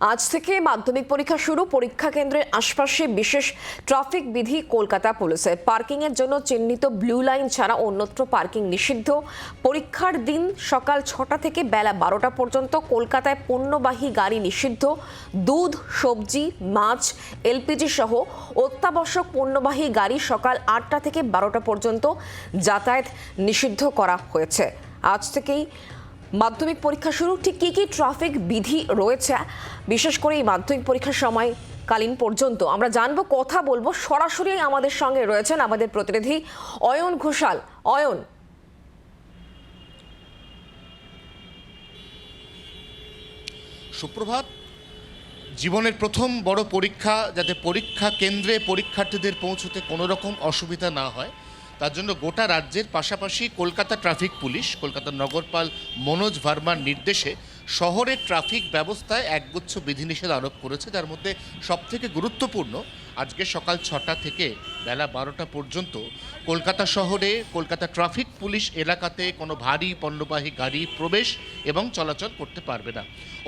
আজ থেকে মাধ্যমিক পরীক্ষা শুরু। পরীক্ষা কেন্দ্রের আশপাশে বিশেষ ট্রাফিক বিধি কলকাতা পুলিশের। পার্কিং এর জন্য চিহ্নিত ব্লু লাইন ছাড়া অন্যত্র পার্কিং নিষিদ্ধ। পরীক্ষার দিন সকাল ছটা থেকে বেলা বারোটা পর্যন্ত কলকাতায় পণ্যবাহী গাড়ি নিষিদ্ধ। দুধ, সবজি, মাছ, এলপিজি সহ অত্যাবশ্যক পণ্যবাহী গাড়ি সকাল আটটা থেকে বারোটা পর্যন্ত যাতায়াত নিষিদ্ধ করা হয়েছে। আজ থেকেই মাধ্যমিক পরীক্ষা শুরু। ঠিক কী কী ট্রাফিক বিধি রয়েছে? বিশেষ করে এই মাধ্যমিক পরীক্ষার সময় কালীন পর্যন্ত। আমরা জানব, কথা বলব, সরাসরি আমাদের সঙ্গে রয়েছেন আমাদের প্রতিনিধি অয়ন ঘোষাল। অয়ন। সুপ্রভাত। জীবনের প্রথম বড় পরীক্ষা যাতে পরীক্ষা কেন্দ্রে পরীক্ষার্থীদের পৌঁছতে কোনো রকম অসুবিধা না হয় তার জন্য গোটা রাজ্যের পাশাপাশি কলকাতা ট্রাফিক পুলিশ কলকাতার নগরপাল মনোজ ভার্মার নির্দেশে শহরের ট্রাফিক ব্যবস্থায় একগুচ্ছ বিধিনিষেধ আরোপ করেছে, যার মধ্যে সবথেকে গুরুত্বপূর্ণ, আজকে সকাল ছটা থেকে বেলা বারোটা পর্যন্ত কলকাতা শহরে, কলকাতা ট্রাফিক পুলিশ এলাকাতে কোনো ভারী পণ্যবাহী গাড়ি প্রবেশ এবং চলাচল করতে পারবে না।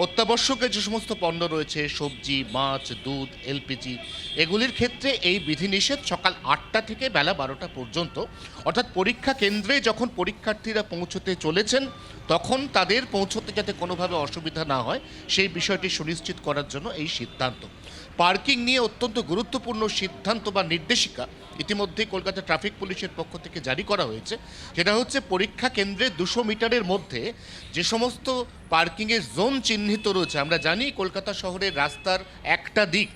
অত্যাবশ্যকের যে সমস্ত পণ্য রয়েছে, সবজি, মাছ, দুধ, এলপিজি, এগুলির ক্ষেত্রে এই বিধিনিষেধ সকাল আটটা থেকে বেলা বারোটা পর্যন্ত, অর্থাৎ পরীক্ষা কেন্দ্রে যখন পরীক্ষার্থীরা পৌঁছতে চলেছেন, তখন তাদের পৌঁছতে যাতে কোনোভাবে অসুবিধা না হয়, সেই বিষয়টি সুনিশ্চিত করার জন্য এই সিদ্ধান্ত। পার্কিং নিয়ে অত্যন্ত গুরুত্বপূর্ণ সিদ্ধান্ত বা নির্দেশিকা ইতিমধ্যে কলকাতা ট্রাফিক পুলিশের পক্ষ থেকে জারি করা হয়েছে। সেটা হচ্ছে পরীক্ষা কেন্দ্রে দুশো মিটারের মধ্যে যে সমস্ত পার্কিংয়ের জোন চিহ্নিত রয়েছে, আমরা জানি কলকাতা শহরের রাস্তার একটা দিক।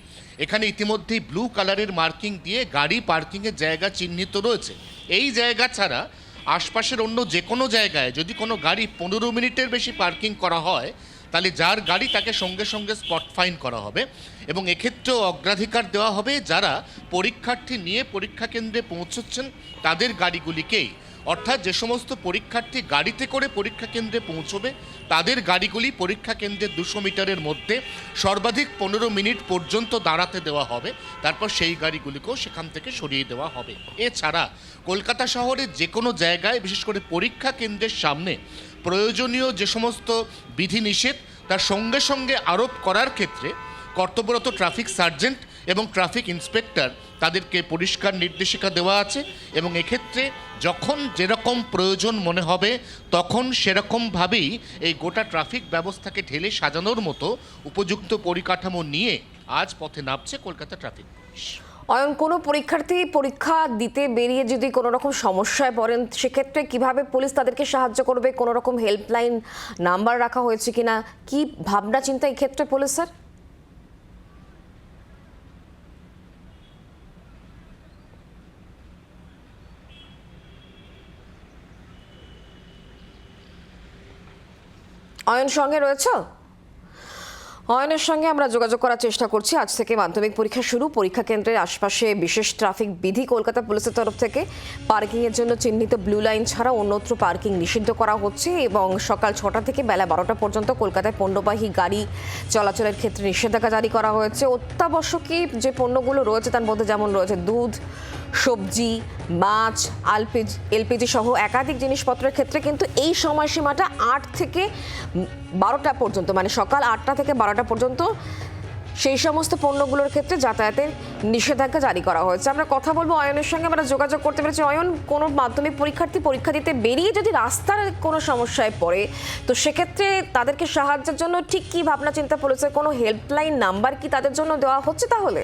এখানে ইতিমধ্যেই ব্লু কালারের মার্কিং দিয়ে গাড়ি পার্কিংয়ের জায়গা চিহ্নিত রয়েছে। এই জায়গা ছাড়া আশপাশের অন্য যে কোনো জায়গায় যদি কোনো গাড়ি পনেরো মিনিটের বেশি পার্কিং করা হয়, তাহলে যার গাড়ি তাকে সঙ্গে সঙ্গে স্পট ফাইন করা হবে। এবং এক্ষেত্রেও অগ্রাধিকার দেওয়া হবে যারা পরীক্ষার্থী নিয়ে পরীক্ষা কেন্দ্রে পৌঁছচ্ছেন তাদের গাড়িগুলিকেই। অর্থাৎ যে সমস্ত পরীক্ষার্থী গাড়িতে করে পরীক্ষা কেন্দ্রে পৌঁছবে, তাদের গাড়িগুলি পরীক্ষা কেন্দ্রের দুশো মিটারের মধ্যে সর্বাধিক পনেরো মিনিট পর্যন্ত দাঁড়াতে দেওয়া হবে। তারপর সেই গাড়িগুলিকেও সেখান থেকে সরিয়ে দেওয়া হবে। এছাড়া কলকাতা শহরের যে কোনো জায়গায়, বিশেষ করে পরীক্ষা কেন্দ্রের সামনে প্রয়োজনীয় যে সমস্ত বিধিনিষেধ, তার সঙ্গে সঙ্গে আরোপ করার ক্ষেত্রে কর্তব্যরত ট্রাফিক সার্জেন্ট এবং ট্রাফিক ইন্সপেক্টর তাদেরকে পরিষ্কার নির্দেশিকা দেওয়া আছে এবং এক্ষেত্রে যখন যেরকম প্রয়োজন মনে হবে, তখন সেরকমভাবেই এই গোটা ট্রাফিক ব্যবস্থাকে ঢেলে সাজানোর মতো উপযুক্ত পরিকাঠামো নিয়ে আজ পথে নামছে কলকাতা ট্রাফিক পুলিশ। অয়ন, কোনো পরীক্ষার্থী পরীক্ষা দিতে বেরিয়ে যদি কোনো রকম সমস্যায় পড়েন, সেক্ষেত্রে কীভাবে পুলিশ তাদেরকে সাহায্য করবে? কোনো রকম হেল্পলাইন নাম্বার রাখা হয়েছে কিনা? কি ভাবনা, চিন্তা এই ক্ষেত্রে পুলিশের? অয়ন সঙ্গে রয়েছে? অয়নের সঙ্গে আমরা যোগাযোগ করার চেষ্টা করছি। আজ থেকে মাধ্যমিক পরীক্ষা শুরু। পরীক্ষা কেন্দ্রের আশপাশে বিশেষ ট্রাফিক বিধি কলকাতা পুলিশের তরফ থেকে পার্কিং এর জন্য চিহ্নিত ব্লু লাইন ছাড়া অন্যত্র পার্কিং নিষিদ্ধ করা হচ্ছে এবং সকাল ছটা থেকে বেলা বারোটা পর্যন্ত কলকাতায় পণ্যবাহী গাড়ি চলাচলের ক্ষেত্রে নিষেধাজ্ঞা জারি করা হয়েছে। অত্যাবশ্যকীয় যে পণ্যগুলো রয়েছে তার মধ্যে যেমন রয়েছে দুধ সবজি, মাছ, আলপিজি, এলপিজি সহ একাধিক জিনিসপত্রের ক্ষেত্রে কিন্তু এই সময়সীমাটা আট থেকে বারোটা পর্যন্ত মানে সকাল আটটা থেকে বারোটা পর্যন্ত সেই সমস্ত পণ্যগুলোর ক্ষেত্রে যাতায়াতের নিষেধাজ্ঞা জারি করা হয়েছে। আমরা কথা বলব অয়নের সঙ্গে, আমরা যোগাযোগ করতে পেরেছি। অয়ন, কোনো মাধ্যমিক পরীক্ষার্থী পরীক্ষা দিতে বেরিয়ে যদি রাস্তার কোনো সমস্যায় পড়ে, তো সেক্ষেত্রে তাদেরকে সাহায্যের জন্য ঠিক কী ভাবনা চিন্তা পড়েছে কোনো হেল্পলাইন নাম্বার কি তাদের জন্য দেওয়া হচ্ছে তাহলে?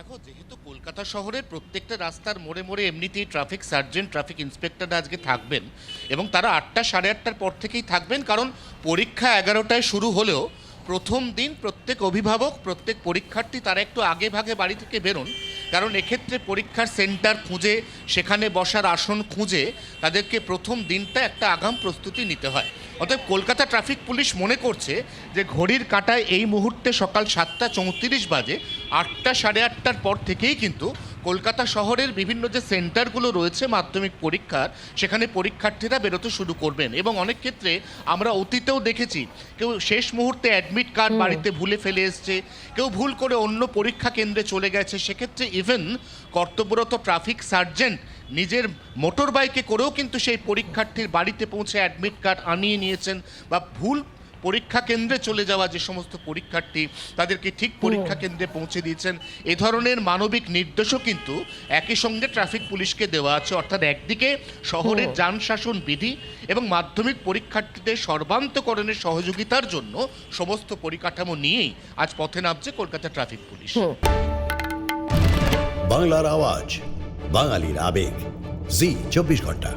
দেখো, যেহেতু কলকাতা শহরের প্রত্যেকটা রাস্তার মোড়ে মোড়ে এমনিতেই ট্রাফিক সার্জেন্ট ট্রাফিক ইন্সপেক্টররা আজকে থাকবেন এবং তারা আটটা সাড়ে আটটার পর থেকেই থাকবেন কারণ পরীক্ষা এগারোটায় শুরু হলেও প্রথম দিন প্রত্যেক অভিভাবক, প্রত্যেক পরীক্ষার্থী তারা একটু আগে ভাগে বাড়ি থেকে বেরোন। কারণ এক্ষেত্রে পরীক্ষার সেন্টার খুঁজে, সেখানে বসার আসন খুঁজে তাদেরকে প্রথম দিনটা একটা আগাম প্রস্তুতি নিতে হয়। অতএব কলকাতা ট্রাফিক পুলিশ মনে করছে যে ঘড়ির কাঁটায় এই মুহূর্তে সকাল সাতটা চৌত্রিশ বাজে, আটটা সাড়ে আটটার পর থেকেই কিন্তু কলকাতা শহরের বিভিন্ন যে সেন্টারগুলো রয়েছে মাধ্যমিক পরীক্ষার সেখানে পরীক্ষার্থীরা বেরোতে শুরু করবেন। এবং অনেক ক্ষেত্রে আমরা অতীতেও দেখেছি কেউ শেষ মুহূর্তে অ্যাডমিট কার্ড বাড়িতে ভুলে ফেলে এসছে কেউ ভুল করে অন্য পরীক্ষা কেন্দ্রে চলে গেছে। সেক্ষেত্রে ইভেন কর্তব্যরত ট্রাফিক সার্জেন্ট নিজের মোটর বাইকে করেও কিন্তু সেই পরীক্ষার্থীর বাড়িতে পৌঁছে অ্যাডমিট কার্ড আনিয়ে নিয়েছেন বা ভুল পরীক্ষা কেন্দ্রে চলে যাওয়া যে সমস্ত পরীক্ষার্থী তাদেরকে ঠিক পরীক্ষা কেন্দ্রে পৌঁছে দিয়েছেন এ ধরনের মানবিক নির্দেশও কিন্তু একই সঙ্গে ট্রাফিক পুলিশকে দেওয়া আছে। অর্থাৎ একদিকে শহরের যান শাসন বিধি এবং মাধ্যমিক পরীক্ষার্থীদের সর্বান্তকরণের সহযোগিতার জন্য সমস্ত পরিকাঠামো নিয়েই আজ পথে নামছে কলকাতা ট্রাফিক পুলিশ। বাংলার আওয়াজ বাঙালির আবেগ। জি চব্বিশ ঘণ্টা।